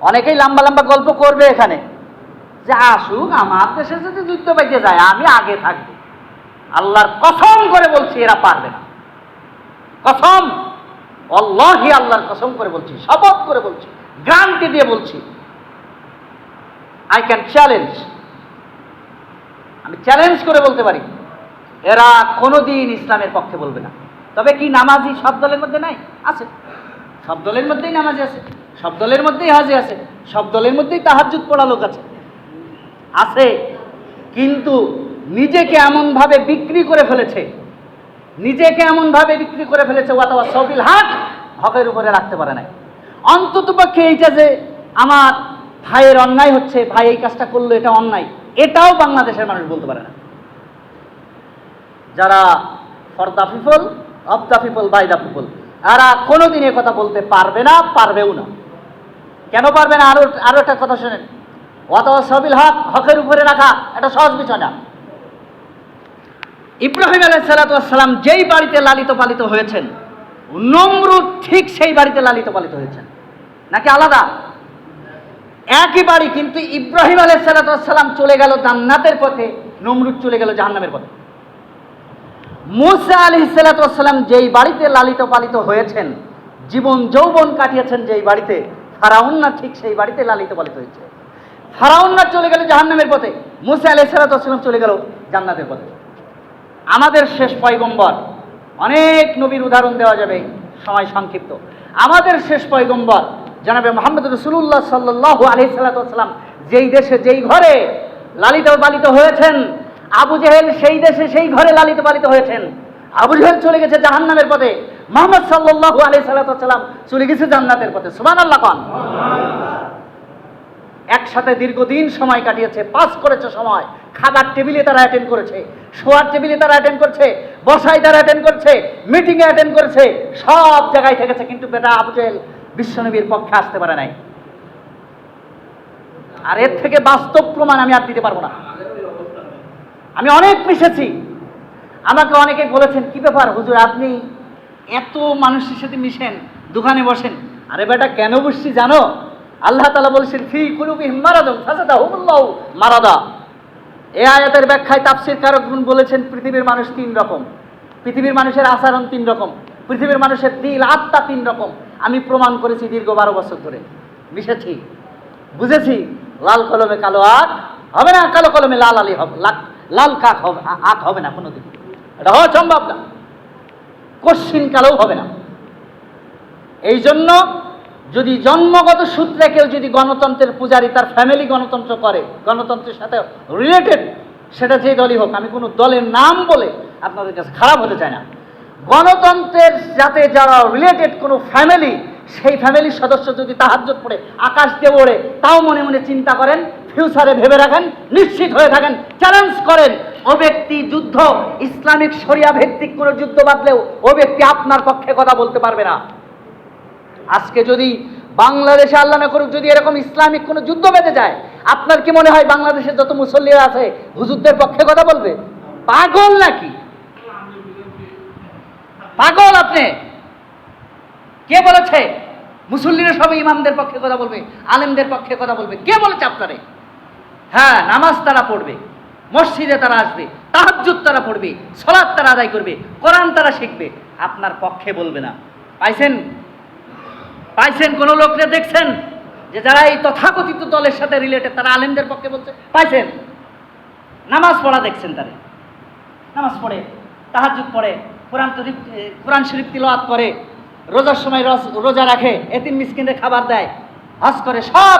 অনেকেই লম্বা লম্বা গল্প করবে এখানে। যে আসুক, আমার দেশে যদি যুদ্ধ পাইতে যায়, আমি আগে থাকব। আল্লাহর কসম করে বলছি, এরা পারবে না। কসম? অল্লাহি আল্লাহর কসম করে বলছি, শপথ করে বলছি, গ্রান্টি দিয়ে বলছি। আই ক্যান চ্যালেঞ্জ আমি চ্যালেঞ্জ করে বলতে পারি। এরা কোনোদিন ইসলামের পক্ষে বলবে না। তবে কি নামাজি সব দলের মধ্যে নাই? আছে। সব দলের মধ্যেই নামাজি আছে। সব দলের মধ্যেই হাজি আছে, সব দলের মধ্যেই তাহাজুদ পড়া লোক আছে। আছে, কিন্তু নিজেকে এমনভাবে বিক্রি করে ফেলেছে, নিজেকে এমনভাবে বিক্রি করে ফেলেছে ওয়াতাওয়া সবিল হাট, হকের উপরে রাখতে পারে নাই। অন্তত পক্ষে এইটা যে আমার ভাইয়ের অন্যায় হচ্ছে, ভাই এই কাজটা করল, এটা অন্যায়, এটাও বাংলাদেশের মানুষ বলতে পারে না। যারা for the people of the people by the people তারা কোনোদিন কথা বলতে পারবে না, পারবেও না। কেন পারবে না আরও আরও একটা কথা শোনেন? অথবা সবিল হক, হকের উপরে রাখা, এটা সহজ বিষয় না। ইব্রাহিম আলাইসালাম যেই বাড়িতে লালিত পালিত হয়েছেন, নমরুদ ঠিক সেই বাড়িতে লালিত পালিত হয়েছেন। নাকি আলাদা? একই বাড়ি, কিন্তু ইব্রাহিম আলাইসালাম চলে গেল জান্নাতের পথে, নমরুদ চলে গেল জাহান্নামের পথে। মুসা আলি সালাতাম যেই বাড়িতে লালিত পালিত হয়েছেন, জীবন যৌবন কাটিয়েছেন যেই বাড়িতে ফারাউন্না ঠিক সেই বাড়িতে লালিত পালিত হয়েছে। ফারাউন্না চলে গেল জাহান্নামের পথে। মুসা আলি সালাতাম চলে গেল জান্নাতের পথে। আমাদের শেষ পয়গম্বর, অনেক নবীর উদাহরণ দেওয়া যাবে, সময় সংক্ষিপ্ত। আমাদের শেষ পয়গম্বর, জানাবে মোহাম্মদ রসুল্লাহ সাল্লাহ আলি সাল্লাতাম যেই দেশে, যেই ঘরে লালিত পালিত হয়েছেন, আবু জেহেল সেই দেশে সেই ঘরে লালিত পালিত হয়েছেন। আবু জেহেল চলে গেছে জাহান্নামের পথে। মোহাম্মদ সাল্লাহ আলি সাল্লাতাম চলে গেছে জান্নাতের পথে। সুমান আল্লাহ খান একসাথে দীর্ঘদিন সময় কাটিয়েছে, পাস করেছে সময়। খাবার টেবিলে তারা অ্যাটেন্ড করেছে, শোয়ার টেবিলে তারা অ্যাটেন্ড করছে, বসায় তারা অ্যাটেন্ড করছে মিটিংয়ে অ্যাটেন্ড করেছে, সব জায়গায় থেকেছে। কিন্তু বেটা আবু জেহেল বিশ্বনবীর পক্ষে আসতে পারে নাই। আর এর থেকে বাস্তব প্রমাণ আমি আর দিতে পারব না। আমি অনেক মিশেছি। আমাকে অনেকে বলেছেন, কি ব্যাপার হুজুর, আপনি এত মানুষের সাথে মিশেন দোকানে বসেন। আরে বেটা, কেন বসছি জানো? আল্লাহ তালা বলছেন, ফি কুলুবি মারাদম মারাদা। এ আয়াতের ব্যাখ্যায় তাফসির কারকগুন বলেছেন, পৃথিবীর মানুষ তিন রকম। পৃথিবীর মানুষের আচরণ তিন রকম। পৃথিবীর মানুষের দিল, আত্মা তিন রকম। আমি প্রমাণ করেছি দীর্ঘ বারো বছর ধরে। মিশেছি। বুঝেছি? লাল কলমে কালো আখ হবে না, কালো কলমে লাল আলি হবে লাল- কাক হবে আখ হবে না কোনোদিন। এটা হওয়া সম্ভব না। কশ্চিন কালেও হবে না। এই জন্য যদি জন্মগত সূত্রে কেউ যদি গণতন্ত্রের পূজারী, তার ফ্যামিলি গণতন্ত্র করে, গণতন্ত্রের সাথে রিলেটেড সেটা যে দলই হোক, আমি কোনো দলের নাম বলে আপনাদের কাছে খারাপ হতে চাই না। গণতন্ত্রের যাতে যারা রিলেটেড কোনো ফ্যামিলি সেই ফ্যামিলির সদস্য যদি তাহাজ্জত পড়ে, আকাশ দিয়ে ওড়ে, তাও মনে মনে চিন্তা করেন ফিউচারে ভেবে রাখেন, নিশ্চিত হয়ে থাকেন চ্যালেঞ্জ করেন ও ব্যক্তি যুদ্ধ, ইসলামিক শরিয়া ভিত্তিক কোনো যুদ্ধ বাদলেও ও ব্যক্তি আপনার পক্ষে কথা বলতে পারবে না। আজকে যদি বাংলাদেশে আল্লাহ না করুক, যদি এরকম ইসলামিক কোনো যুদ্ধ বেঁধে যায়, আপনার কি মনে হয় বাংলাদেশের যত মুসল্লিরা আছে, হুজুরদের পক্ষে কথা বলবে? পাগল নাকি? পাগল আপনি! কে বলেছে? মুসল্লিরা সবাই ইমামদের পক্ষে কথা বলবে, আলেমদের পক্ষে কথা বলবে, কে বলেছে আপনারে? হ্যাঁ নামাজ তারা পড়বে। মসজিদে তারা আসবে তাহাজ্জুদ তারা পড়বে সলাদ তারা আদায় করবে কোরআন তারা শিখবে। আপনার পক্ষে বলবে না। পাইছেন? পাইছেন? কোন লোককে দেখছেন? যে যারা এই তথাকথিত দলের সাথে রিলেটেড তারা আলেমদের পক্ষে বলছে পাইছেন? নামাজ পড়া দেখছেন তারা। নামাজ পড়ে তাহাজুদ পড়ে কোরআন শরীফ এ, কোরআন শরীফ তিলাওয়াত করে রোজার সময় রোজা রাখে এতিম মিসকিনের খাবার দেয় হজ করে সব